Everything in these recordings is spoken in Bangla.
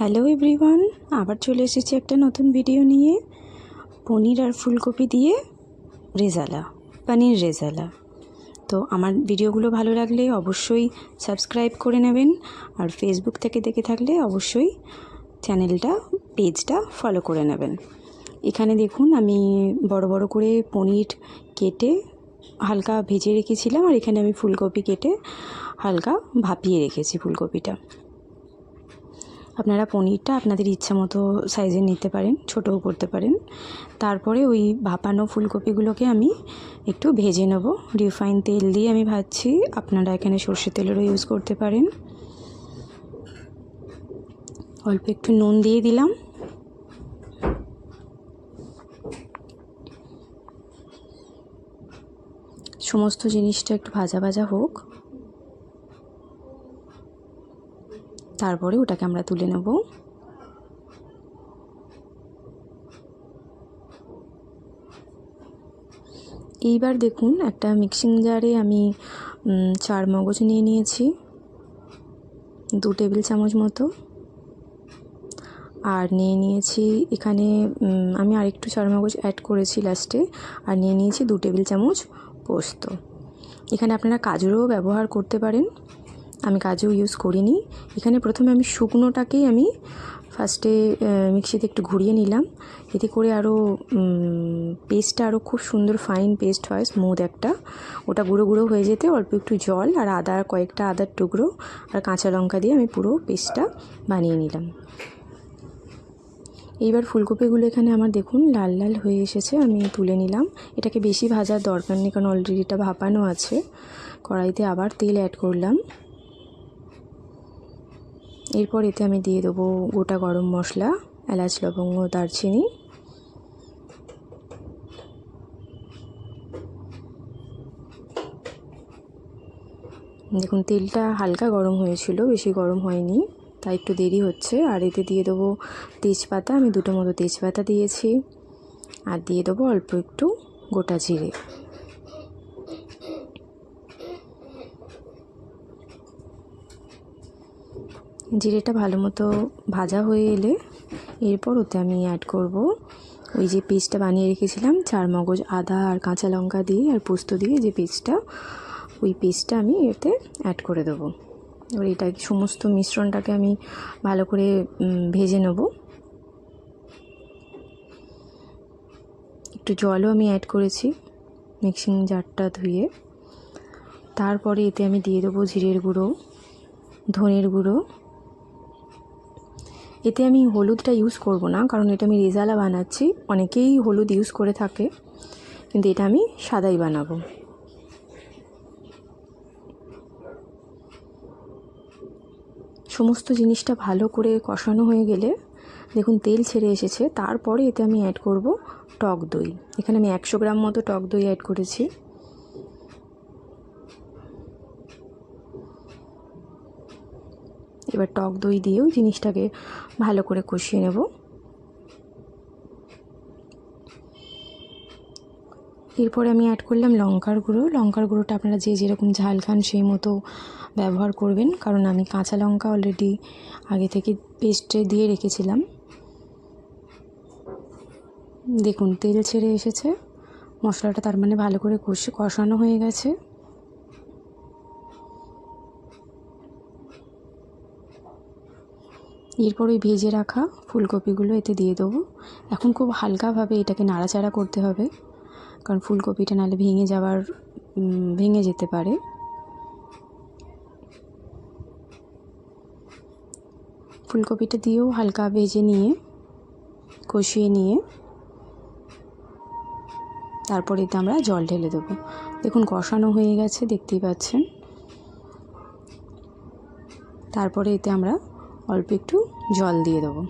হ্যালো এভরিওয়ান আবার চলে এসেছি একটা নতুন ভিডিও নিয়ে। পনির আর ফুলকপি দিয়ে রেজালা, পনির রেজালা। তো আমার ভিডিওগুলো ভালো লাগলে অবশ্যই সাবস্ক্রাইব করে নেবেন আর ফেসবুক থেকে দেখে থাকলে অবশ্যই চ্যানেলটা পেজটা ফলো করে নেবেন। এখানে দেখুন, আমি বড় বড় করে পনির কেটে হালকা ভেজে রেখেছিলাম আর এখানে আমি ফুলকপি কেটে হালকা ভাপিয়ে রেখেছি ফুলকপিটা। আপনারা পনিরটা আপনাদের ইচ্ছা মতো সাইজের নিতে পারেন, ছোটও করতে পারেন। তারপরে ওই ভাপানো ফুলকপিগুলোকে আমি একটু ভেজে নেব। রিফাইন তেল দিয়ে আমি ভাজছি। আপনারা এখানে সর্ষে তেলেরও ইউজ করতে পারেন। অল্প একটু নুন দিয়ে দিলাম। সমস্ত জিনিসটা একটু ভাজা ভাজা হোক। তারপরে ওটাকে আমরা তুলে নেব। এইবার দেখুন, একটা মিক্সিং জারে আমি চার মগজ নিয়ে নিয়েছি। দু টেবিল চামচ মতো। আর নিয়ে নিয়েছি এখানে আমি আরেকটু চার মগজ অ্যাড করেছি লাস্টে আর নিয়ে নিয়েছি দু টেবিল চামচ পোস্ত। এখানে আপনারা কাজুরও ব্যবহার করতে পারেন। আমি কাজু ইউজ করিনি। এখানে প্রথমে আমি শুকনোটাকেই আমি ফার্স্টে মিক্সিতে একটু ঘুরিয়ে নিলাম। এতে করে আরও পেস্টটা আরও খুব সুন্দর ফাইন পেস্ট হয় স্মুথ একটা। ওটা গুঁড়ো গুঁড়ো হয়ে যেতে অল্প একটু জল আর আদা, কয়েকটা আদার টুকরো আর কাঁচা লঙ্কা দিয়ে আমি পুরো পেস্টটা বানিয়ে নিলাম। এইবার ফুলকপিগুলো এখানে আমার দেখুন লাল লাল হয়ে এসেছে, আমি তুলে নিলাম। এটাকে বেশি ভাজার দরকার নেই, কারণ অলরেডি এটা ভাপানো আছে। কড়াইতে আবার তেল অ্যাড করলাম। এরপর এতে আমি দিয়ে দেবো গোটা গরম মশলা, এলাচ, লবঙ্গ, দারচিনি। দেখুন, তেলটা হালকা গরম হয়েছিল, বেশি গরম হয়নি, তাই একটু দেরি হচ্ছে। আর এতে দিয়ে দেবো তেজপাতা, আমি দুটো মতো তেজপাতা দিয়েছি। আর দিয়ে দেবো অল্প একটু গোটা জিরে। জিরেটা ভালো মতো ভাজা হয়ে এলে এরপর ওতে আমি অ্যাড করব ওই যে পেস্টটা বানিয়ে রেখেছিলাম, চার মগজ আদা আর কাঁচা লঙ্কা দিয়ে আর পোস্ত দিয়ে যে পেস্টটা ওই পেস্টটা আমি এতে অ্যাড করে দেবো। এবার এটা সমস্ত মিশ্রণটাকে আমি ভালো করে ভেজে নেব। একটু জলও আমি অ্যাড করেছি মিক্সিং জারটা ধুয়ে। তারপরে এতে আমি দিয়ে দেবো জিরের গুঁড়ো, ধনের গুঁড়ো এতে আমি হলুদটা ইউজ করব না, কারণ এটা আমি রেজালা বানাচ্ছি। অনেকেই হলুদ ইউজ করে থাকে, কিন্তু এটা আমি সাদাই বানাবো। সমস্ত জিনিসটা ভালো করে কষানো হয়ে গেলে, দেখুন তেল ছেড়ে এসেছে, তারপরে এতে আমি অ্যাড করব টক দই। এখানে আমি একশো গ্রাম মতো টক দই অ্যাড করেছি। এবার টক দই দিয়েও জিনিসটাকে ভালো করে কষিয়ে নেব। এরপরে আমি অ্যাড করলাম লঙ্কার গুঁড়ো। লঙ্কার গুঁড়োটা আপনারা যে যেরকম ঝাল খান সেই মতো ব্যবহার করবেন, কারণ আমি কাঁচা লঙ্কা অলরেডি আগে থেকে পেস্টে দিয়ে রেখেছিলাম। দেখুন, তেল ছেড়ে এসেছে। মশলাটা তার মানে ভালো করে কষে কষানো হয়ে গেছে। এরপর ওই ভেজে রাখা ফুলকপিগুলো এতে দিয়ে দেবো। এখন খুব হালকাভাবে এটাকে নাড়াচাড়া করতে হবে, কারণ ফুলকপিটা নাহলে ভেঙে যাওয়ার ভেঙে যেতে পারে। ফুলকপিটা দিয়েও হালকা ভেজে নিয়ে, কষিয়ে নিয়ে, তারপর এতে আমরা জল ঢেলে দেবো। দেখুন কষানো হয়ে গেছে, দেখতেই পাচ্ছেন। তারপরে এতে আমরা অল্প একটু জল দিয়ে দেবো।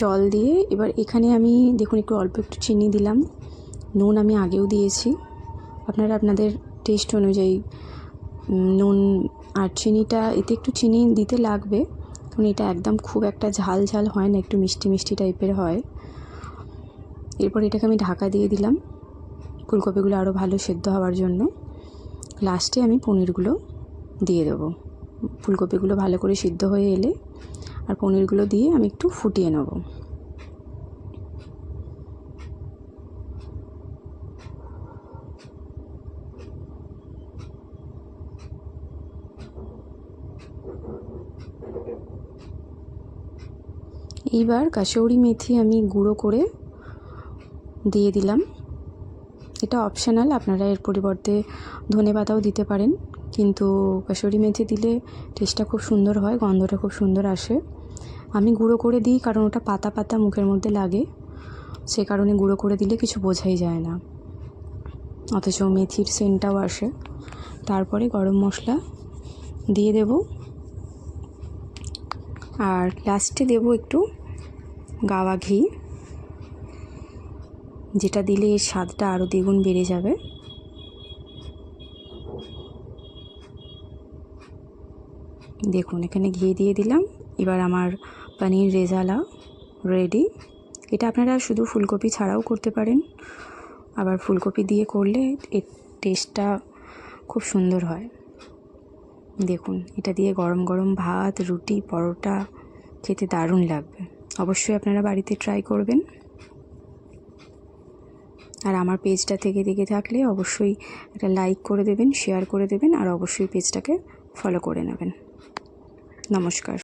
জল দিয়ে এবার এখানে আমি, দেখুন, একটু অল্প একটু চিনি দিলাম। নুন আমি আগেও দিয়েছি। আপনারা আপনাদের টেস্ট অনুযায়ী নুন আর চিনিটা, এতে একটু চিনি দিতে লাগবে, কারণ এটা একদম খুব একটা ঝাল ঝাল হয় না, একটু মিষ্টি মিষ্টি টাইপের হয়। এরপর এটাকে আমি ঢাকা দিয়ে দিলাম, ফুলকপিগুলো আরও ভালো সেদ্ধ হওয়ার জন্য। লাস্টে আমি পনিরগুলো দিয়ে দেবো। ফুলকপিগুলো ভালো করে সিদ্ধ হয়ে এলে, আর পনিরগুলো দিয়ে আমি একটু ফুটিয়ে নেব। এইবার কাসৌরি মেথি আমি গুঁড়ো করে দিয়ে দিলাম। এটা অপশনাল আপনারা এর পরিবর্তে ধনে পাতাও দিতে পারেন। কিন্তু কাসুরি মেথি দিলে টেস্টটা খুব সুন্দর হয়, গন্ধটা খুব সুন্দর আসে। আমি গুঁড়ো করে দিই কারণ ওটা পাতা পাতা মুখের মধ্যে লাগে। সে কারণে গুঁড়ো করে দিলে কিছু বোঝাই যায় না। অথচ মেথির সেন্টটাও আসে। তারপরে গরম মশলা দিয়ে দেব। আর লাস্টে দেব একটু গাওয়া ঘি। যেটা দিলে এর স্বাদটা আরও দ্বিগুণ বেড়ে যাবে। দেখুন, এখানে ঘি দিয়ে দিলাম। এবার আমার পনির রেজালা রেডি এটা আপনারা শুধু ফুলকপি ছাড়াও করতে পারেন। আবার ফুলকপি দিয়ে করলে এর টেস্টটা খুব সুন্দর হয়। দেখুন, এটা দিয়ে গরম গরম ভাত, রুটি, পরোটা খেতে দারুণ লাগবে। অবশ্যই আপনারা বাড়িতে ট্রাই করবেন। আর আমার পেজটা থেকে দেখে থাকলে অবশ্যই একটা লাইক করে দেবেন শেয়ার করে দেবেন, আর অবশ্যই পেজটাকে ফলো করে নেবেন। নমস্কার।